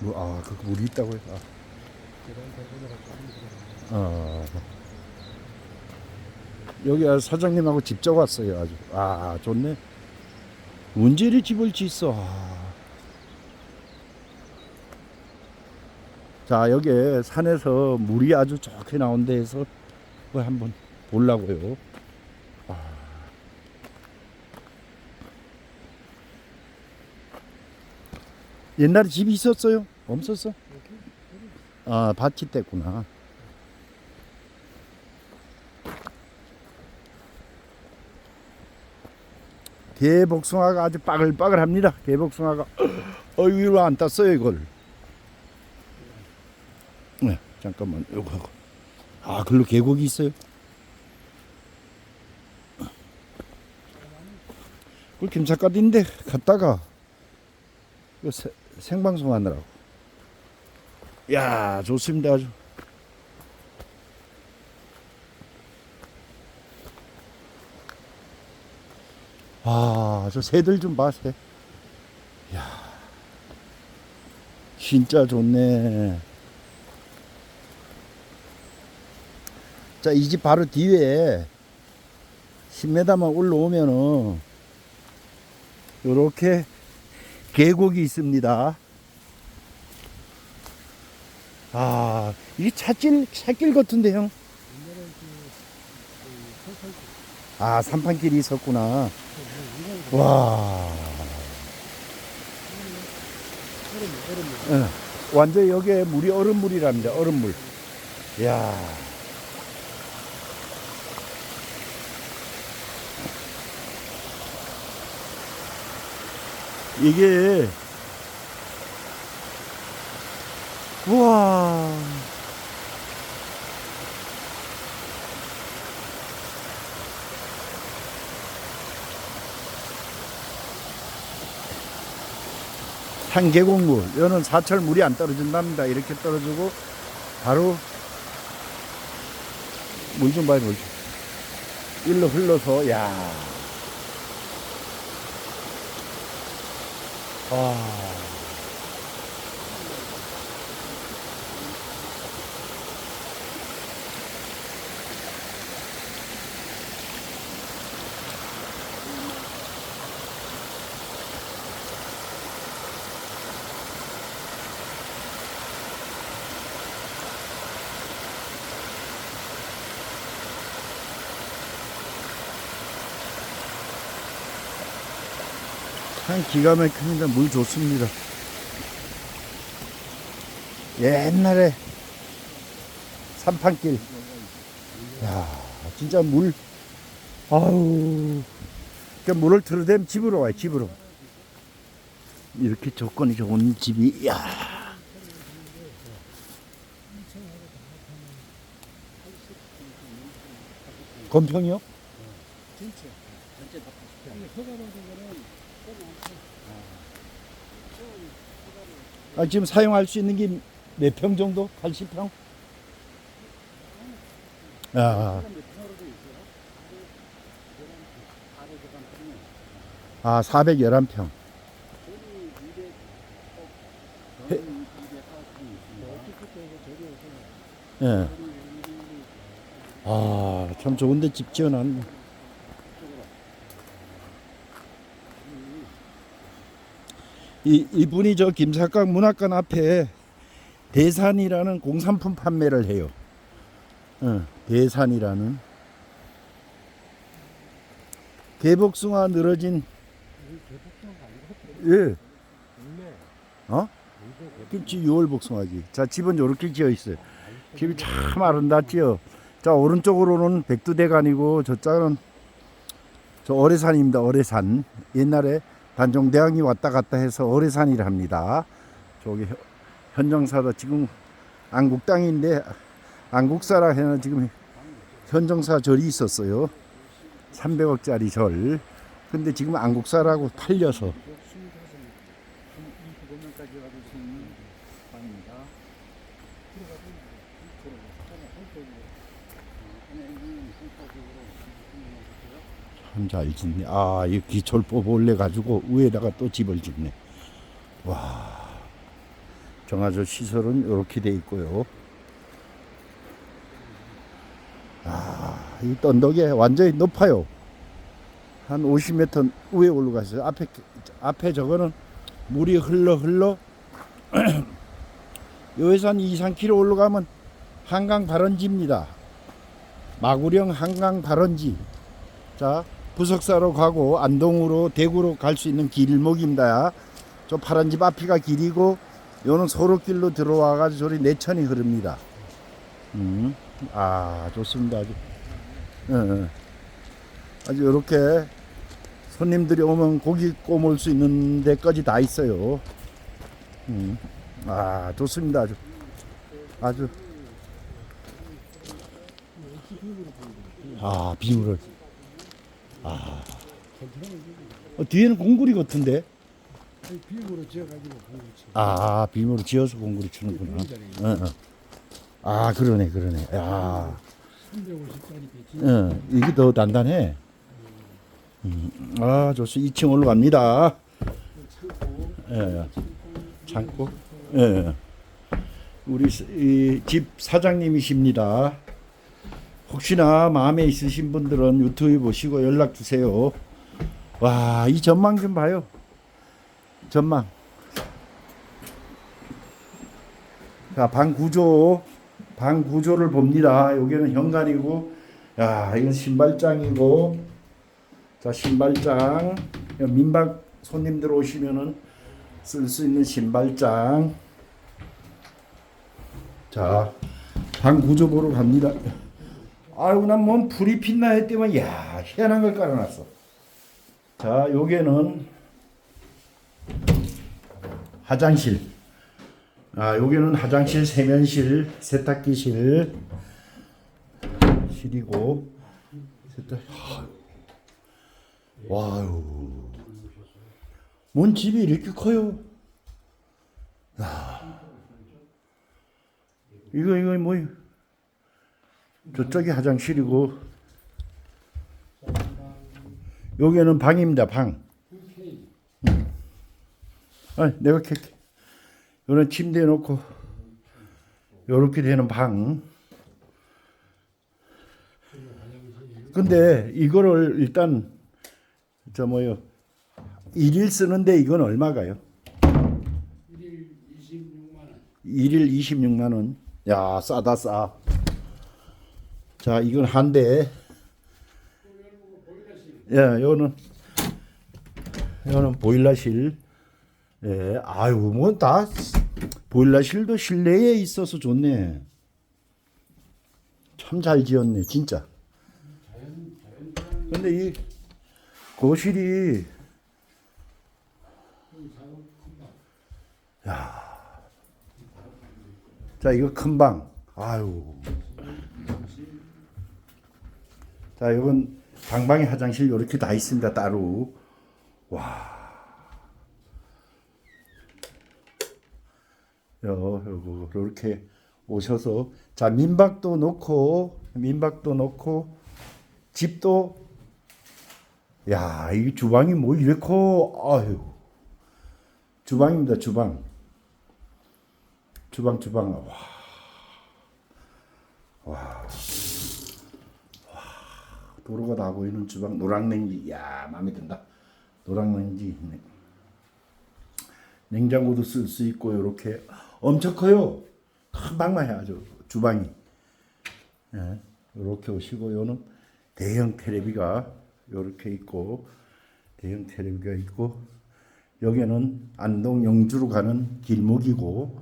뭐, 아, 그 물이 있다고 해서. 아. 어. 여기 사장님하고 직접 왔어요, 아주. 아, 좋네. 이 집을 짓어. 아. 자, 여기 산에서 물이 아주 좋게 나온 데에서 한번 보려고요. 아. 옛날에 집이 있었어요? 없었어? 아, 밭이 뗐구나. 개복숭아가 아주 빠글빠글합니다. 개복숭아가 어 위로 안 땄어요 이걸. 네, 잠깐만 요거. 아, 글로 계곡이 있어요. 그 김삿갓인데 갔다가 생방송 하느라고. 야, 좋습니다 아주. 아, 저 새들 좀 봐, 새. 야, 진짜 좋네. 자, 이 집 바로 뒤에 10m만 올라오면은 요렇게 계곡이 있습니다. 아, 이게 찻길, 찻길 같은데, 형? 아, 산판길이 있었구나. 와. 예, 완전 여기에 물이 얼음물이랍니다. 얼음물. 야. 이게 우와. 산계곡물 이거는 사철 물이 안 떨어진답니다 이렇게 떨어지고 바로 물 좀 봐요 물 좀 일로 흘러서 야 아. 참 기가 막힙니다. 물 좋습니다. 옛날에 산판길. 야, 진짜 물. 아우. 그 물을 들어대면 집으로 와요, 집으로. 이렇게 조건이 좋은 집이, 야. 건평이요? 아, 지금 사용할 수 있는 게 몇 평 정도? 80평? 아. 아, 411평. 예. 아, 참 좋은데 집 지어놨네. 이, 이분이 저 김삿각 문학관 앞에 대산이라는 공산품 판매를 해요. 어, 대산이라는. 개복숭아 늘어진, 예. 어? 김치 6월 복숭아지. 자, 집은 요렇게 지어 있어요. 집이 참 아름답지요. 자, 오른쪽으로는 백두대간이고, 저쪽은 저 어뢰산입니다. 어뢰산. 옛날에 단종대왕이 왔다 갔다 해서 어뢰산이라 합니다. 저기 현- 현정사도 지금 안국 땅인데 안국사라 해는 지금 현정사 절이 있었어요. 300억짜리 절. 근데 지금 안국사라고 팔려서 참 잘 짓네. 아, 이 기철법 올려 가지고 위에다가 또 집을 짓네. 와. 정화조 시설은 이렇게 돼 있고요. 아, 이 언덕에 완전히 높아요. 한 50m 위에 올라가서 앞에 앞에 저거는 물이 흘러 흘러 여기서 한 2, 3km 올라가면 한강 발원지입니다. 마구령 한강 발원지. 자, 부석사로 가고 안동으로 대구로 갈 수 있는 길목입니다. 저 파란 집 앞이가 길이고 요는 소로길로 들어와 가지고 저리 내천이 흐릅니다. 음. 아, 좋습니다. 아주. 예, 예. 아주 이렇게 손님들이 오면 고기 꼬물 수 있는 데까지 다 있어요. 음. 아, 좋습니다. 아주. 아주. 아, 비물을. 아. 어, 뒤에는 공구리 같은데? 아니, 비용으로 지어가지고 공부치. 아, 비물을 지어서 공구리 치는구나. 어, 어. 아, 그러네, 그러네. 야, 350짜리 배치. 어, 이게 더 단단해. 음, 아, 좋습니다. 2층 올라갑니다. 창고. 예, 예. 창고. 예, 예. 우리 집 사장님이십니다. 혹시나 마음에 있으신 분들은 유튜브 보시고 연락 주세요. 와, 이 전망 좀 봐요. 전망. 자, 방 구조, 방 구조를 봅니다. 여기는 현관이고, 야, 이건 신발장이고, 자, 신발장. 민박 손님들 오시면은 쓸 수 있는 신발장. 자, 방 구조 보러 갑니다. 아이고, 난 뭔 불이 빛나 했더만, 야, 희한한 걸 깔아놨어. 자, 요게는 화장실. 아, 여기는 화장실, 세면실, 세탁기실 실이고 세탁. 와우. 뭔 집이 이렇게 커요? 야. 이거 이거 뭐 저쪽이 화장실이고 여기는 방입니다. 방. 아, 내가 캘게. 요런 침대 놓고 요렇게 되는 방. 근데 이거를 일단 저 뭐요 일일 쓰는데 이건 얼마가요? 1일 26만 원. 일일 26만 원. 야 싸다 싸. 자 이건 한 대. 예, 요는 요는 보일러실. 예, 아유 뭐 다 보일러실도 실내에 있어서 좋네. 참 잘 지었네 진짜. 근데 이 거실이 자, 이거 큰 방. 아유. 자, 이건 방방에 화장실 이렇게 다 있습니다. 따로. 와. 요, 요거 이렇게 오셔서 자, 민박도 놓고 민박도 놓고 집도 야, 이 주방이 뭐 이렇고 아유. 주방입니다, 주방. 주방 주방 와. 와. 와. 도로가 다 보이는 주방 노랑냉지. 야 마음에 든다. 노랑냉지. 있네. 냉장고도 쓸 수 있고 이렇게. 엄청 커요. 큰 방만 해 아주 주방이. 예, 이렇게 오시고 요는 대형 테레비가 이렇게 있고 대형 테레비가 있고 여기는 안동 영주로 가는 길목이고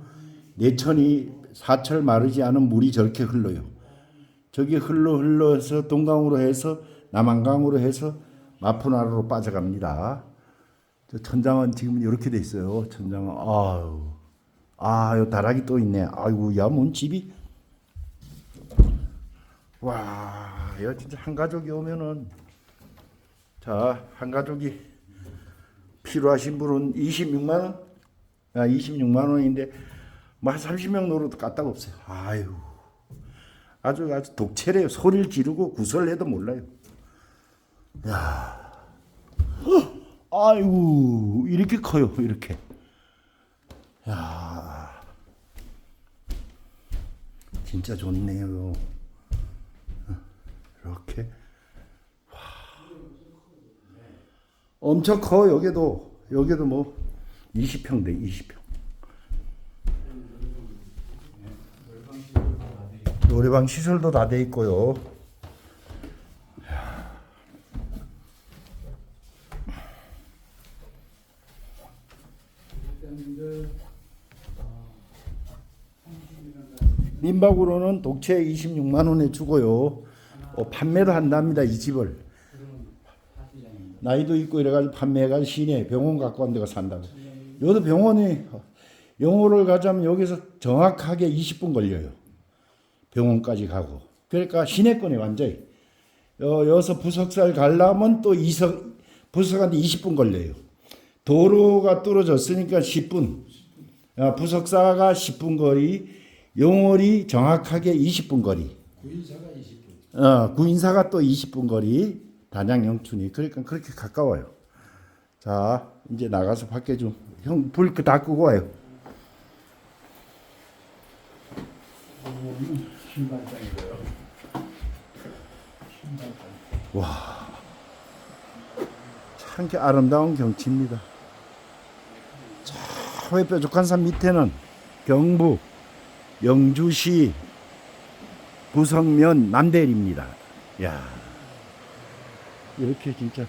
내천이 사철 마르지 않은 물이 저렇게 흘러요. 저기 흘러 흘러서 동강으로 해서 남한강으로 해서 마포나루로 빠져갑니다. 저 천장은 지금 이렇게 돼 있어요. 천장은 아유, 아유 다락이 또 있네. 아이고 야뭔 집이 와, 야 진짜 한 가족이 오면은 자한 가족이 필요하신 분은 26만 원, 아 26만 원인데 뭐 한 30명 노릇도 까딱 없어요. 아유. 아주 아주 독채래요. 소리를 지르고 구설해도 몰라요. 야. 아이고 이렇게 커요. 이렇게. 야. 진짜 좋네요. 어, 이렇게 와. 엄청 커 여기도 여기도 뭐 20평 돼 20평. 노래방 시설도 다 돼 있고요. 민박으로는 독채 26만 원에 주고요. 어, 판매도 한답니다 이 집을. 나이도 있고 이래가지고 판매가 시내 병원 갖고 간 데가 산다고. 여기도 병원이 영호를 가자면 여기서 정확하게 20분 걸려요. 병원까지 가고. 그러니까 시내권에 완전히. 어, 여기서 부석사를 가려면 또 이석, 부석한테 20분 걸려요. 도로가 뚫어졌으니까 10분. 아, 부석사가 10분 거리, 용월이 정확하게 20분 거리. 구인사가 20분. 어, 구인사가 또 20분 거리, 단양 영춘이. 그러니까 그렇게 가까워요. 자, 이제 나가서 밖에 좀, 형, 불 다 끄고 와요. 신발장. 참 이렇게 아름다운 경치입니다. 저 뾰족한 산 밑에는 경북 영주시 부성면 남대리입니다. 야 이렇게 진짜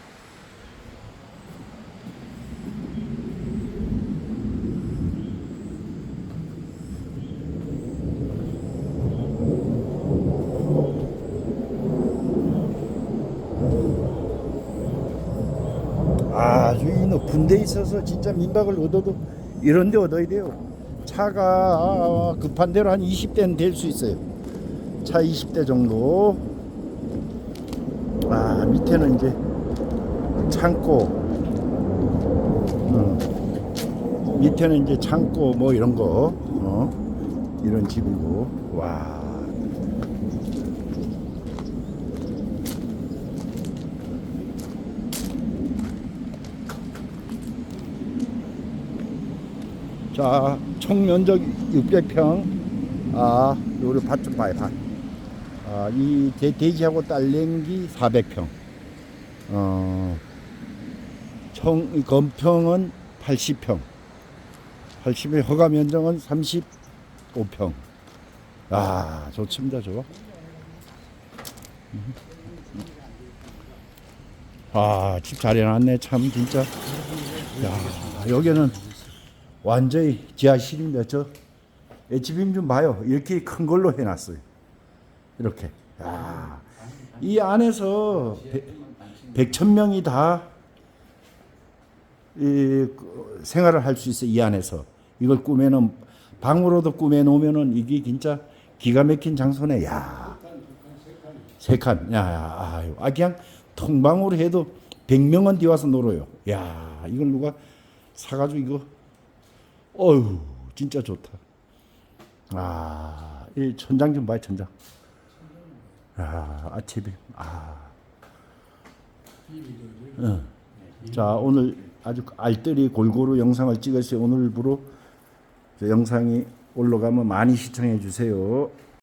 아주 이 높은 데 있어서 진짜 민박을 얻어도 이런 데 얻어야 돼요. 차가 급한 대로 한 20대는 될 수 있어요. 차 20대 정도. 아, 밑에는 이제 창고. 어. 밑에는 이제 창고 뭐 이런 거. 어. 이런 집이고. 와. 자, 총 면적 600평. 아, 요리 밭좀 봐요, 밭. 아, 이 돼, 돼지하고 딸랭기 400평. 어, 총, 이 건평은 80평. 80평, 허가 면적은 35평. 아, 좋습니다, 좋아. 아, 집 잘 해놨네, 참, 진짜. 야, 여기는 완전히 지하실입니다. 저 HBM 좀 봐요. 이렇게 큰 걸로 해놨어요. 이렇게. 야, 이 안에서 백, 천 명이 다 이, 그, 생활을 할 수 있어요. 이 안에서 이걸 꾸며놓은 방으로도 꾸며놓으면은 이게 진짜 기가 막힌 장소네. 야, 세 칸. 야, 야, 아유, 아 그냥 통방으로 해도 100명은 뛰어와서 놀아요. 야, 이걸 누가 사가지고 이거 어휴 진짜 좋다. 아, 이 천장 좀 봐요 천장. 아, 아침에 아. 응. 자 오늘 아주 알뜰히 골고루 영상을 찍었어요. 오늘부로 저 영상이 올라가면 많이 시청해 주세요.